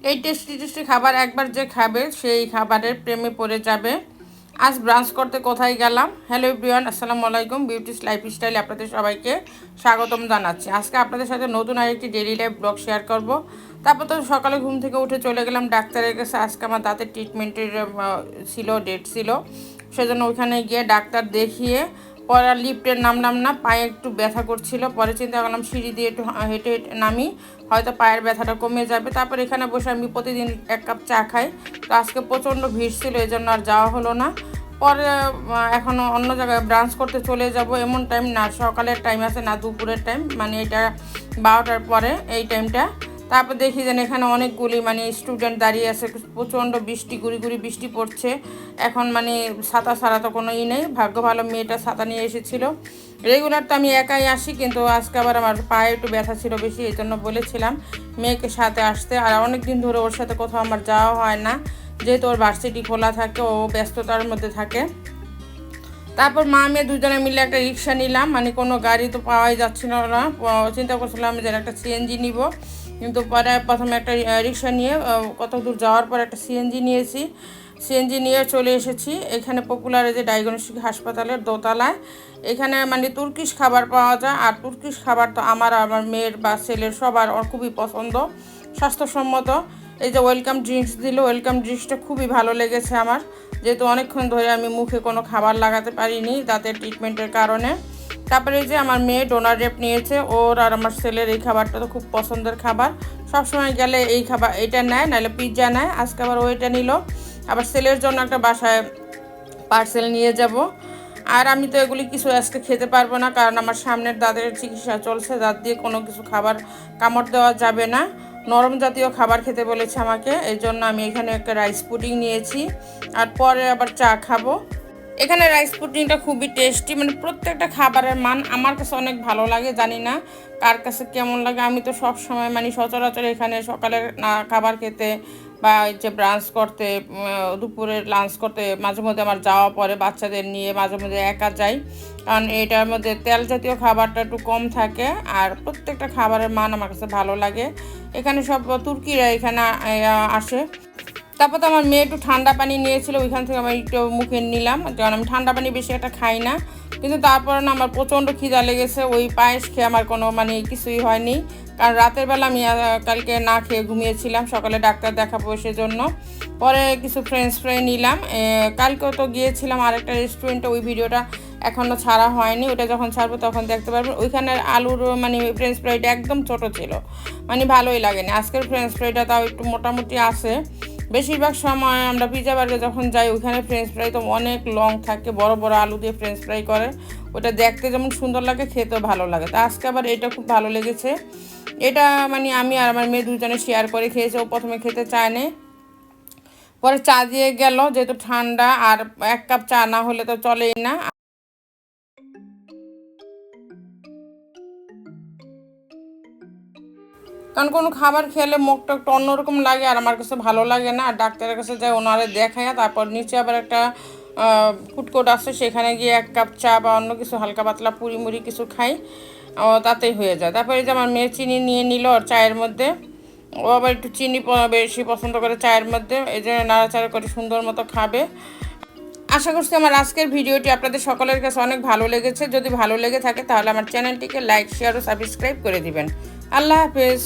এই tasty tasty খাবার একবার যে খাবে, সেই খাবারের প্রেমে পড়ে যাবে। আজ ব্রাঞ্চ করতে কোথায় গেলাম? হ্যালো এভরিওয়ান আসসালামু আলাইকুম বিউটিস লাইফস্টাইল আপনাদের সবাইকে স্বাগতম জানাচ্ছি। আজকে আপনাদের সাথে নতুন আরেকটি ডেলি লাইফ ব্লগ শেয়ার করব। তারপর তো সকালে ঘুম থেকে উঠে চলে গেলাম ডাক্তারের কাছে। আজকে আমার দাঁতের ট্রিটমেন্টের ছিল ডেট ছিল। সেজন্য ওইখানে গিয়ে ডাক্তার দেখিয়ে পরে লিফটের নামলাম না, পায়ে একটু ব্যথা করছিল। পরে চিন্তা করলাম সিঁড়ি দিয়ে একটু হেঁটে হেঁটে নামি। হয়তো পায়ের ব্যথাটা কমে যাবে। তারপর এখানে বসে আমি প্রতিদিন এক কাপ চা খাই। তো আজকে প্রচণ্ড ভিড় ছিল এই জন্য আর যাওয়া হলো না। পরে এখন অন্য জায়গায় ব্রাঞ্চ করতে চলে যাব। এমন টাইম না, সকালের টাইম আছে না, দুপুরের টাইম মানে এটা বারোটার পরে এই টাইমটা তারপর দেখি যেন এখানে অনেকগুলি মানে স্টুডেন্ট দাঁড়িয়ে আছে। প্রচণ্ড বৃষ্টি, গুড়ি গুড়ি বৃষ্টি পড়ছে। এখন মানে ছাতা ছাড়া তো কোনো ই নেই। ভাগ্য ভালো মেয়েটা ছাতা নিয়ে এসেছিল। রেগুলার তো আমি একাই আসি, কিন্তু আজকে আবার আমার পায়ে একটু ব্যথা ছিল বেশি, এই জন্য বলেছিলাম মেয়েকে সাথে আসতে। আর অনেক দিন ধরে ওর সাথে কোথাও আমার যাওয়া হয় না, যেহেতু ওর ভার্সিটি খোলা থাকে, ও ব্যস্ততার মধ্যে থাকে। তারপর মা মেয়ে দুজনে মিলে একটা রিক্সা নিলাম মানে কোনো গাড়ি তো পাওয়াই যাচ্ছিল না চিন্তা করছিলাম যে একটা সিএনজি নিব, কিন্তু পরে প্রথমে একটা রিক্সা নিয়ে কত দূর যাওয়ার পর একটা সিএনজি নিয়েছি। সিএনজি নিয়ে চলে এসেছি। এখানে পপুলার যে ডায়াগনস্টিক হাসপাতালের দোতলায়। এখানে মানে তুর্কিশ খাবার পাওয়া যায়। আর তুর্কিশ খাবার তো আমার আমার মেয়ের বা ছেলের সবার খুবই পছন্দ, স্বাস্থ্যসম্মত। এই যে ওয়েলকাম ড্রিঙ্কস দিল। ওয়েলকাম ড্রিঙ্কসটা খুবই ভালো লেগেছে আমার। যেহেতু অনেকক্ষণ ধরে আমি মুখে কোনো খাবার লাগাতে পারিনি দাঁতের ট্রিটমেন্টের কারণে। তারপরে যে আমার মেয়ে ডোনার রেপ নিয়েছে। ওর আর আমার ছেলের এই খাবারটা তো খুব পছন্দের খাবার। সবসময় গেলে এই খাবার এটা নেয়, নাহলে পিৎজা নেয়। আজকে আবার ওইটা নিল। আবার সেলের জন্য একটা বাসায় পার্সেল নিয়ে যাব। আর আমি তো এগুলি কিছু আজকে খেতে পারব না, কারণ আমার সামনের দাঁতের চিকিৎসা চলছে, দাঁত দিয়ে কোনো কিছু খাবার কামড় দেওয়া যাবে না। নরম জাতীয় খাবার খেতে বলেছে আমাকে এই জন্য আমি এখানে একটা রাইস পুডিং নিয়েছি। আর পরে আবার চা খাব। এখানে রাইস পুডিংটা খুবই টেস্টি মানে প্রত্যেকটা খাবারের মান আমার কাছে অনেক ভালো লাগে, জানি না কার কাছে কেমন লাগে। আমি তো সব সময় মানে সচরাচর এখানে সকালের খাবার খেতে বা যে ব্রাঞ্চ করতে দুপুরে লাঞ্চ করতে, মাঝে মধ্যে আমার যাওয়া পরে বাচ্চাদের নিয়ে মাঝে মধ্যে একা যাই। কারণ এটার মধ্যে তেল জাতীয় খাবারটা একটু কম থাকে আর প্রত্যেকটা খাবারের মান আমার কাছে ভালো লাগে। এখানে সব তুর্কিরা এখানে আসে। তারপর তো আমার মেয়ে একটু ঠান্ডা পানি নিয়েছিল, ওইখান থেকে আমি একটু মুখে নিলাম। কারণ আমি ঠান্ডা পানি বেশি একটা খাই না। কিন্তু তারপরে না আমার প্রচণ্ড খিদা লেগেছে, ওই পায়েস খেয়ে আমার কোনো মানে কিছুই হয়নি। কারণ রাতের বেলা আমি কালকে না খেয়ে ঘুমিয়েছিলাম, সকালে ডাক্তার দেখাবো সেজন্য। পরে কিছু ফ্রেঞ্চ ফ্রাই নিলাম। কালকেও তো গিয়েছিলাম আরেকটা রেস্টুরেন্টে ওই ভিডিওটা এখনও ছাড়া হয়নি, ওটা যখন ছাড়বো তখন দেখতে পারবেন ওইখানের আলুর মানে ফ্রেঞ্চ ফ্রাইটা একদম ছোটো ছিল। মানে ভালোই লাগেনি। আজকের ফ্রেঞ্চ ফ্রাইটা তাও একটু মোটামুটি আছে। বেশিরভাগ সময় আমরা পিজা বার্গে যখন যাই, ওইখানে ফ্রেঞ্চ ফ্রাই তো অনেক লং থাকে, বড় বড় আলু দিয়ে ফ্রেঞ্চ ফ্রাই করে। ওটা দেখতে যেমন সুন্দর লাগে, খেতেও ভালো লাগে। তা আজকে আবার এটা খুব ভালো লেগেছে। এটা মানে আমি আর আমার মেয়ে দুজনে শেয়ার করে খেয়েছে, ও প্রথমে খেতে চায় না পরে চা দিয়ে গেল, যেহেতু ঠান্ডা, আর এক কাপ চা না হলে তো চলেই না। কারণ কোনো খাবার খেলে মুখটা একটু অন্যরকম লাগে আর আমার কাছে ভালো লাগে না। আর ডাক্তারের কাছে যাই ওনারে দেখায় তারপর নিচে আবার একটা ফুটকোট আছে, সেখানে গিয়ে এক কাপ চা বা অন্য কিছু হালকা পাতলা পুরি মুড়ি কিছু খাই তাতেই হয়ে যায়। তারপরে যে আমার মেয়ে চিনি নিয়ে নিল ওর চায়ের মধ্যে, ও আবার একটু চিনি বেশি পছন্দ করে চায়ের মধ্যে, এই জন্য নাড়াচাড়া করে সুন্দর মতো খাবে। আশা করছি আমার আজকের ভিডিওটি আপনাদের সকলের কাছে অনেক ভালো লেগেছে। যদি ভালো লেগে থাকে তাহলে আমার চ্যানেলটিকে লাইক, শেয়ার ও সাবস্ক্রাইব করে দিবেন। আল্লাহ হাফেজ।